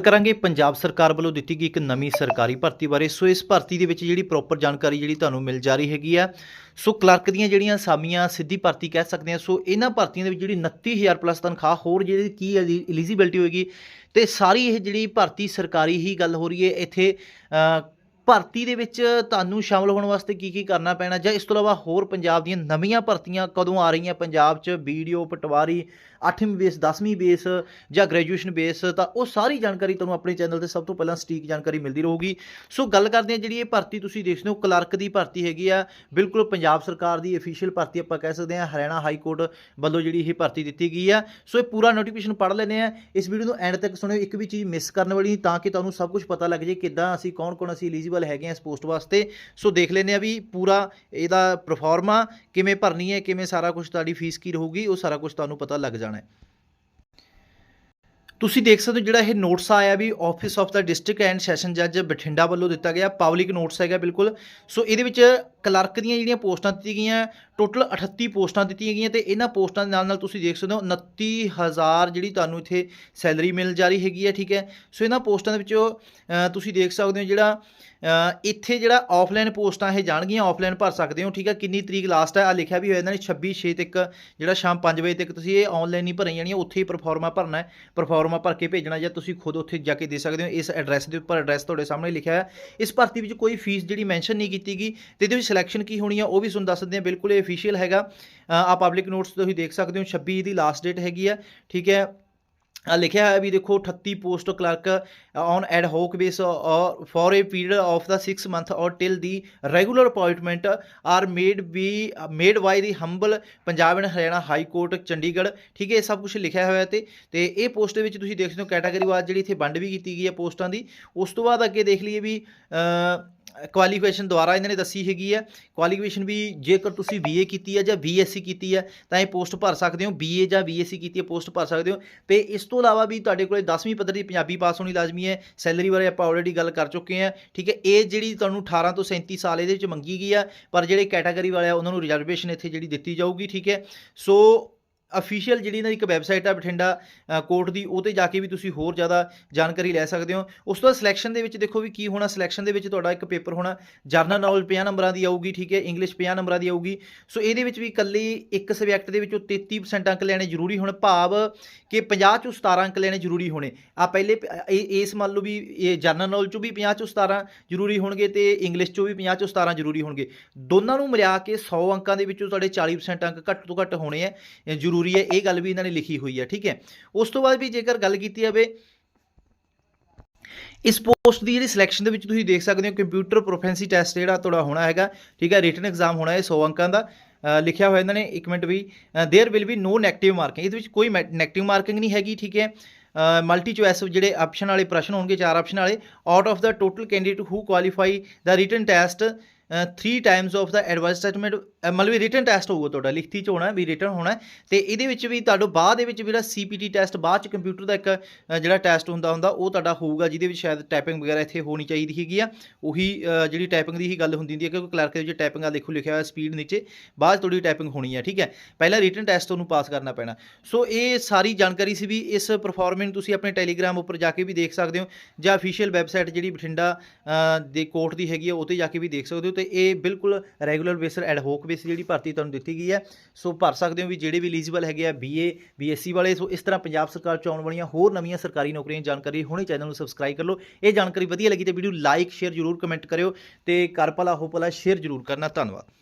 ਕਰਾਂਗੇ, ਪੰਜਾਬ ਸਰਕਾਰ ਵੱਲੋਂ ਦਿੱਤੀ ਗਈ ਇੱਕ ਨਵੀਂ ਸਰਕਾਰੀ ਭਰਤੀ ਬਾਰੇ। ਸੋ ਇਸ ਭਰਤੀ ਦੇ ਵਿੱਚ ਜਿਹੜੀ ਪ੍ਰੋਪਰ ਜਾਣਕਾਰੀ ਜਿਹੜੀ ਤੁਹਾਨੂੰ ਮਿਲ ਜਾ ਰਹੀ ਹੈਗੀ ਆ। ਸੋ ਕਲਰਕ ਦੀਆਂ ਜਿਹੜੀਆਂ ਸਾਮੀਆਂ ਸਿੱਧੀ ਭਰਤੀ ਕਹਿ ਸਕਦੇ ਆ। ਸੋ ਇਹਨਾਂ ਭਰਤੀਆਂ ਦੇ ਵਿੱਚ ਜਿਹੜੀ 29000 ਪਲੱਸ ਤਨਖਾਹ, ਹੋਰ ਜਿਹੜੀ ਕੀ ਐਲੀਜੀਬਿਲਟੀ ਹੋਏਗੀ। ਤੇ ਸਾਰੀ ਇਹ ਜਿਹੜੀ ਭਰਤੀ ਸਰਕਾਰੀ ਹੀ ਗੱਲ ਹੋ ਰਹੀ ਹੈ। ਇੱਥੇ ਭਰਤੀ ਦੇ ਵਿੱਚ ਤੁਹਾਨੂੰ ਸ਼ਾਮਲ ਹੋਣ ਵਾਸਤੇ ਕੀ ਕੀ ਕਰਨਾ ਪੈਣਾ? ਜਾਂ ਇਸ ਤੋਂ ਇਲਾਵਾ ਹੋਰ ਪੰਜਾਬ ਦੀਆਂ ਨਵੀਆਂ ਭਰਤੀਆਂ ਕਦੋਂ ਆ ਰਹੀਆਂ? ਪੰਜਾਬ 'ਚ ਵੀਡੀਓ ਪਟਵਾਰੀ 8ਵੀਂ ਬੇਸ 10ਵੀਂ ਬੇਸ ਜਾਂ ਗ੍ਰੈਜੂਏਸ਼ਨ ਬੇਸ ਤਾਂ ਉਹ ਸਾਰੀ ਜਾਣਕਾਰੀ ਤੁਹਾਨੂੰ ਆਪਣੇ ਚੈਨਲ ਤੇ ਸਭ ਤੋਂ ਪਹਿਲਾਂ ਸਟੀਕ ਜਾਣਕਾਰੀ ਮਿਲਦੀ ਰਹੂਗੀ। ਸੋ ਗੱਲ ਕਰਦੇ ਹਾਂ ਜਿਹੜੀ ਇਹ ਭਰਤੀ ਤੁਸੀਂ ਦੇਖਦੇ ਹੋ, ਕਲਰਕ ਦੀ ਭਰਤੀ ਹੈਗੀ ਆ। ਬਿਲਕੁਲ ਪੰਜਾਬ ਸਰਕਾਰ ਦੀ ਅਫੀਸ਼ੀਅਲ ਭਰਤੀ ਆਪਾਂ ਕਹਿ ਸਕਦੇ ਹਾਂ, ਹਰਿਆਣਾ ਹਾਈ ਕੋਰਟ ਵੱਲੋਂ ਜਿਹੜੀ ਇਹ ਭਰਤੀ ਦਿੱਤੀ ਗਈ ਆ। ਸੋ ਇਹ ਪੂਰਾ ਨੋਟੀਫਿਕੇਸ਼ਨ ਪੜ੍ਹ ਲੈਂਦੇ ਆ ਇਸ ਵੀਡੀਓ ਨੂੰ ਐਂਡ ਤੱਕ ਸੁਣਿਓ। ਇੱਕ ਵੀ ਚੀਜ਼ ਮਿਸ ਕਰਨ ਵਾਲੀ ਤਾਂ ਕਿ ਤੁਹਾਨੂੰ ਸਭ ਕੁਝ ਪਤਾ ਲੱਗ ਜੇ ਕਿੱਦਾਂ ਅਸੀਂ ਕੌਣ ਕੌਣ ਅਸੀਂ ਐਲੀਜੀਬਲ ਹੈਗੇ ਆ ਇਸ ਪੋਸਟ ਵਾਸਤੇ। ਸੋ ਦੇਖ ਲੈਂਦੇ ਆ ਵੀ ਪੂਰਾ ਇਹਦਾ ਪਰਫਾਰਮਾ ਕਿਵੇਂ ਭਰਨੀ ਹੈ, ਕਿਵੇਂ ਸਾਰਾ ਕੁਝ ਤੁਹਾਡੀ ਫੀਸ ਕੀ ਰਹੂਗੀ, ਉਹ ਸਾਰਾ ਕੁਝ ਤੁਹਾਨੂੰ ਪਤਾ ਲੱਗ ਜਾਣਾ ਹੈ। ਤੁਸੀਂ ਦੇਖ ਸਕਦੇ ਹੋ ਜਿਹੜਾ ਇਹ ਨੋਟਸ ਆਇਆ ਵੀ office of the district and session ਜੱਜ ਬਠਿੰਡਾ ਵੱਲੋਂ ਦਿੱਤਾ ਗਿਆ ਪਬਲਿਕ ਨੋਟਸ ਹੈਗਾ ਬਿਲਕੁਲ। ਸੋ ਇਹਦੇ ਵਿੱਚ ਕਲਰਕ ਦੀਆਂ ਜਿਹੜੀਆਂ ਪੋਸਟਾਂ ਦਿੱਤੀ ਗਈਆਂ ਟੋਟਲ 38 ਪੋਸਟਾਂ ਦਿੱਤੀਆਂ ਗਈਆਂ ਤੇ ਇਹਨਾਂ ਪੋਸਟਾਂ ਦੇ ਨਾਲ ਨਾਲ ਤੁਸੀਂ ਦੇਖ ਸਕਦੇ ਹੋ 29000 ਜਿਹੜੀ ਤੁਹਾਨੂੰ ਇੱਥੇ ਸੈਲਰੀ ਮਿਲ ਜਾ ਰਹੀ ਹੈਗੀ ਹੈ, ਠੀਕ ਹੈ? ਸੋ ਇਹਨਾਂ ਪੋਸਟਾਂ ਦੇ ਵਿੱਚੋਂ ਤੁਸੀਂ ਦੇਖ ਸਕਦੇ ਹੋ ਜਿਹੜਾ ਇੱਥੇ ਜਿਹੜਾ ਆਫਲਾਈਨ ਪੋਸਟਾਂ ਇਹ ਜਾਣਗੀਆਂ, ਆਫਲਾਈਨ ਭਰ ਸਕਦੇ ਹੋ, ਠੀਕ ਹੈ? ਕਿੰਨੀ ਤਰੀਕ ਲਾਸਟ ਹੈ ਆ ਲਿਖਿਆ ਵੀ ਹੋਇਆ ਇਹਨਾਂ ਨੇ 26 6 ਤੱਕ ਜਿਹੜਾ ਸ਼ਾਮ 5 ਵਜੇ ਤੱਕ ਤੁਸੀਂ ਇਹ ਆਨਲਾਈਨ ਹੀ ਭਰੀਆਂ ਜਾਣੀਆਂ, ਉੱਥੇ ਹੀ ਪਰਫਾਰਮਾ ਭਰਨਾ ਹੈ ਪਰਫਾਰਮਾ ਭਰ ਕੇ ਭੇਜਣਾ ਜਾਂ ਤੁਸੀਂ ਖੁਦ ਉੱਥੇ ਜਾ ਕੇ ਦੇ ਸਕਦੇ ਹੋ, ਇਸ ਐਡਰੈਸ ਦੇ ਉੱਪਰ ਐਡਰੈਸ ਤੁਹਾਡੇ ਸਾਹਮਣੇ ਲਿਖਿਆ ਹੈ। ਇਸ ਭਰਤੀ ਵਿੱਚ ਕੋਈ ਫੀਸ ਜਿਹੜੀ ਮੈਂਸ਼ਨ ਨਹੀਂ ਕੀਤੀ ਗਈ, ਤੇ ਇਹਦੇ ਵਿੱਚ ਸਿਲੈਕਸ਼ਨ ਕੀ ਹੋਣੀ ਆ ਉਹ ਵੀ ਤੁਹਾਨੂੰ ਦੱਸ ਦਿੰਦੇ ਆ ਬਿਲਕੁਲ ਇਹ ਅਫੀਸ਼ੀਅਲ ਹੈਗਾ। ਆ ਪਬਲਿਕ ਨੋਟਸ ਤੁਸੀਂ ਦੇਖ ਸਕਦੇ ਹੋ 26 ਦੀ ਲਾਸਟ ਡੇਟ ਹੈਗੀ ਆ, ਠੀਕ ਹੈ। ਆ ਲਿਖਿਆ ਹੋਇਆ ਵੀ ਦੇਖੋ 38 post clerk on ad hoc base or for a period of the 6 month or till the regular appointment are made be made by the humble Punjab and Haryana high court Chandigarh ਠੀਕ ਹੈ, ਇਹ ਸਭ ਕੁਝ ਲਿਖਿਆ ਹੋਇਆ ਤੇ ਤੇ ਇਹ ਪੋਸਟ ਦੇ ਵਿੱਚ ਤੁਸੀਂ ਦੇਖ ਸਕਦੇ ਹੋ ਕੈਟਾਗਰੀ ਵਾਈਜ਼ ਜਿਹੜੀ ਇੱਥੇ ਵੰਡ ਵੀ ਕੀਤੀ ਗਈ ਹੈ ਪੋਸਟਾਂ ਦੀ। ਉਸ ਤੋਂ ਬਾਅਦ ਅੱਗੇ ਦੇਖ ਲਈਏ ਵੀ ਕੁਆਲੀਫਿਕੇਸ਼ਨ ਦੁਆਰਾ ਇਹਨਾਂ ਨੇ ਦੱਸੀ ਹੈਗੀ ਹੈ। ਕੁਆਲੀਫਿਕੇਸ਼ਨ ਵੀ ਜੇਕਰ ਤੁਸੀਂ ਬੀਏ ਕੀਤੀ ਹੈ ਜਾਂ ਬੀਐਸਸੀ ਕੀਤੀ ਹੈ, ਤਾਂ ਇਹ ਪੋਸਟ ਭਰ ਸਕਦੇ ਹੋ। ਬੀਏ ਜਾਂ ਬੀਐਸਸੀ ਕੀਤੀ ਹੈ ਪੋਸਟ ਭਰ ਸਕਦੇ ਹੋ। ਤੇ ਇਸ ਤੋਂ ਇਲਾਵਾ ਵੀ ਤੁਹਾਡੇ ਕੋਲੇ 10ਵੀਂ ਪੱਧਰ ਦੀ ਪੰਜਾਬੀ ਪਾਸ ਹੋਣੀ ਲਾਜ਼ਮੀ ਹੈ। ਸੈਲਰੀ ਬਾਰੇ ਆਪਾਂ ਆਲਰੇਡੀ ਗੱਲ ਕਰ ਚੁੱਕੇ ਹਾਂ। ਠੀਕ ਹੈ, ਇਹ ਜਿਹੜੀ ਤੁਹਾਨੂੰ 18 ਤੋਂ 37 ਸਾਲ ਇਹਦੇ ਵਿੱਚ ਮੰਗੀ ਗਈ ਆ ਪਰ ਜਿਹੜੇ ਕੈਟਾਗਰੀ ਵਾਲੇ ਆ, ਉਹਨਾਂ ਨੂੰ ਰਿਜ਼ਰਵੇਸ਼ਨ ਇੱਥੇ ਜਿਹੜੀ ਦਿੱਤੀ ਜਾਊਗੀ। ਠੀਕ ਹੈ ਸੋ ਅਫੀਸ਼ੀਅਲ ਜਿਹੜੀ ਇਹਨਾਂ ਦੀ ਇੱਕ ਵੈਬਸਾਈਟ ਆ ਬਠਿੰਡਾ ਕੋਰਟ ਦੀ ਉਹ ਤੇ ਜਾ ਕੇ ਵੀ ਤੁਸੀਂ ਹੋਰ ਜ਼ਿਆਦਾ ਜਾਣਕਾਰੀ ਲੈ ਸਕਦੇ ਹੋ। ਉਸ ਤੋਂ ਬਾਅਦ ਸਿਲੈਕਸ਼ਨ ਦੇ ਵਿੱਚ ਦੇਖੋ ਵੀ ਕੀ ਹੋਣਾ। ਸਿਲੈਕਸ਼ਨ ਦੇ ਵਿੱਚ ਤੁਹਾਡਾ ਇੱਕ ਪੇਪਰ ਹੋਣਾ। ਜਰਨਲ ਨੌਲੇਜ 50 ਨੰਬਰਾਂ ਦੀ ਆਊਗੀ, ਠੀਕ ਹੈ? ਇੰਗਲਿਸ਼ 50 ਨੰਬਰਾਂ ਦੀ ਆਊਗੀ। ਸੋ ਇਹਦੇ ਵਿੱਚ ਵੀ ਇਕੱਲੀ ਇੱਕ ਸਬਜੈਕਟ ਦੇ ਵਿੱਚੋਂ 33% ਅੰਕ ਲੈਣੇ ਜ਼ਰੂਰੀ ਹੋਣ। ਭਾਵ ਕਿ 50 ਚੋਂ 17 ਅੰਕ ਲੈਣੇ ਜ਼ਰੂਰੀ ਹੋਣੇ। ਆ ਪਹਿਲੇ ਇਸ ਮੰਨ ਲਓ ਵੀ ਇਹ ਜਰਨਲ ਨੌਲੇਜ ਚੋਂ ਵੀ 50 ਚੋਂ 17 ਜ਼ਰੂਰੀ ਹੋਣਗੇ ਤੇ ਇੰਗਲਿਸ਼ ਚੋਂ ਵੀ 50 ਚੋਂ 17 ਜ਼ਰੂਰੀ ਹੋਣਗੇ। ਦੋਨਾਂ ਨੂੰ ਮਿਲਾ ਕੇ 100 ਅੰਕਾਂ ਦੇ ਵਿੱਚੋਂ ਤੁਹਾਡੇ 40% ਅੰਕ ਘੱਟ ਤੋਂ ਘੱਟ ਹੋਣੇ ਆ, ਇਹ ਜ਼ਰੂਰੀ ਹੈ, ਇਹ ਗੱਲ ਵੀ ਇਹਨਾਂ ਨੇ ਲਿਖੀ ਹੋਈ ਹੈ, ਠੀਕ ਹੈ? ਉਸ ਤੋਂ ਬਾਅਦ ਵੀ ਜੇਕਰ ਗੱਲ ਕੀਤੀ ਜਾਵੇ, ਇਸ ਪੋਸਟ ਦੀ ਜਿਹੜੀ ਸਿਲੈਕਸ਼ਨ ਦੇ ਵਿੱਚ ਤੁਸੀਂ ਦੇਖ ਸਕਦੇ ਹੋ ਕੰਪਿਊਟਰ ਪ੍ਰੋਫੈਂਸੀ ਟੈਸਟ ਜਿਹੜਾ ਤੁਹਾਡਾ ਹੋਣਾ ਹੈਗਾ, ਠੀਕ ਹੈ ਰਿਟਨ ਐਗਜ਼ਾਮ ਹੋਣਾ ਹੈ 100 ਅੰਕਾਂ ਦਾ ਲਿਖਿਆ ਹੋਇਆ ਇਹਨਾਂ ਨੇ, ਇੱਕ minute we there will be no negative marking ਇਹਦੇ ਵਿੱਚ ਕੋਈ 네ਗੇਟਿਵ ਮਾਰਕਿੰਗ ਨਹੀਂ ਹੈਗੀ, ਠੀਕ ਹੈ? ਮਲਟੀ ਚੋਇਸ ਜਿਹੜੇ ਆਪਸ਼ਨ ਵਾਲੇ ਪ੍ਰਸ਼ਨ ਹੋਣਗੇ, ਚਾਰ ਆਪਸ਼ਨ ਵਾਲੇ out of the total candidate who qualify the written test 3 times of the advice statement ਮਤਲਬ ਵੀ ਰਿਟਨ ਟੈਸਟ ਹੋਊਗਾ ਤੁਹਾਡਾ, ਲਿਖਤੀ ਚ ਹੋਣਾ ਵੀ ਰਿਟਨ ਹੋਣਾ ਤੇ ਇਹਦੇ ਵਿੱਚ ਵੀ ਤੁਹਾਡਾ ਬਾਅਦ ਦੇ ਵਿੱਚ ਜਿਹੜਾ ਸੀਪੀਟੀ ਟੈਸਟ ਬਾਅਦ ਚ ਕੰਪਿਊਟਰ ਦਾ ਇੱਕ ਜਿਹੜਾ ਟੈਸਟ ਹੁੰਦਾ ਹੁੰਦਾ, ਉਹ ਤੁਹਾਡਾ ਹੋਊਗਾ, ਜਿਹਦੇ ਵਿੱਚ ਸ਼ਾਇਦ ਟਾਈਪਿੰਗ ਵਗੈਰਾ ਇੱਥੇ ਹੋਣੀ ਚਾਹੀਦੀ ਹੈਗੀ ਆ। ਉਹੀ ਜਿਹੜੀ ਟਾਈਪਿੰਗ ਦੀ ਹੀ ਗੱਲ ਹੁੰਦੀ ਹੁੰਦੀ ਹੈ, ਕਿਉਂਕਿ ਕਲਰਕ ਦੇ ਵਿੱਚ ਟਾਈਪਿੰਗ ਆ, ਦੇਖੋ ਲਿਖਿਆ ਹੋਇਆ ਸਪੀਡ ਨੀਚੇ, ਬਾਅਦ 'ਚ ਤੁਹਾਡੀ ਟਾਈਪਿੰਗ ਹੋਣੀ ਹੈ ਠੀਕ ਹੈ। ਪਹਿਲਾਂ ਰਿਟਨ ਟੈਸਟ ਤੁਹਾਨੂੰ ਪਾਸ ਕਰਨਾ ਪੈਣਾ। ਸੋ ਇਹ ਸਾਰੀ ਜਾਣਕਾਰੀ ਸੀ ਵੀ ਇਸ ਪਰਫਾਰਮੈਂਸ ਤੁਸੀਂ ਆਪਣੇ ਟੈਲੀਗ੍ਰਾਮ ਉੱਪਰ ਜਾ ਕੇ ਵੀ ਦੇਖ ਸਕਦੇ ਹੋ, ਜਾਂ ਅਫੀਸ਼ੀਅਲ ਵੈਬਸਾਈਟ ਜਿਹੜੀ ਬਠਿੰਡਾ ਦੇ ਕੋਰਟ ਦੀ ਹੈਗੀ ਆ, ਉਹ ਤੇ ਜਾ ਕੇ ਵੀ ਦੇਖ ਸਕਦੇ ਹੋ। ਤੇ ਇਹ ਬਿਲਕੁਲ regular basis ad hoc base ਜਿਹੜੀ ਭਰਤੀ ਤੁਹਾਨੂੰ ਦਿੱਤੀ ਗਈ ਹੈ। ਸੋ ਭਰ ਸਕਦੇ ਹੋ ਵੀ ਜਿਹੜੇ ਵੀ ਐਲੀਜੀਬਲ ਹੈਗੇ ਆ ਬੀਏ ਬੀਐਸਸੀ ਵਾਲੇ, ਸੋ ਇਸ ਤਰ੍ਹਾਂ ਪੰਜਾਬ ਸਰਕਾਰ ਚ ਆਉਣ ਵਾਲੀਆਂ ਹੋਰ ਨਵੀਆਂ ਸਰਕਾਰੀ ਨੌਕਰੀਆਂ ਦੀ ਜਾਣਕਾਰੀ ਹੁਣੇ ਚੈਨਲ ਨੂੰ ਸਬਸਕ੍ਰਾਈਬ ਕਰ ਲਓ। ਇਹ ਜਾਣਕਾਰੀ ਵਧੀਆ ਲੱਗੀ ਤੇ ਵੀਡੀਓ ਲਾਈਕ ਸ਼ੇਅਰ ਜ਼ਰੂਰ ਕਮੈਂਟ ਕਰਿਓ ਤੇ ਕਰ ਭਲਾ, ਹੋ ਭਲਾ ਸ਼ੇਅਰ ਜ਼ਰੂਰ ਕਰਨਾ। ਧੰਨਵਾਦ।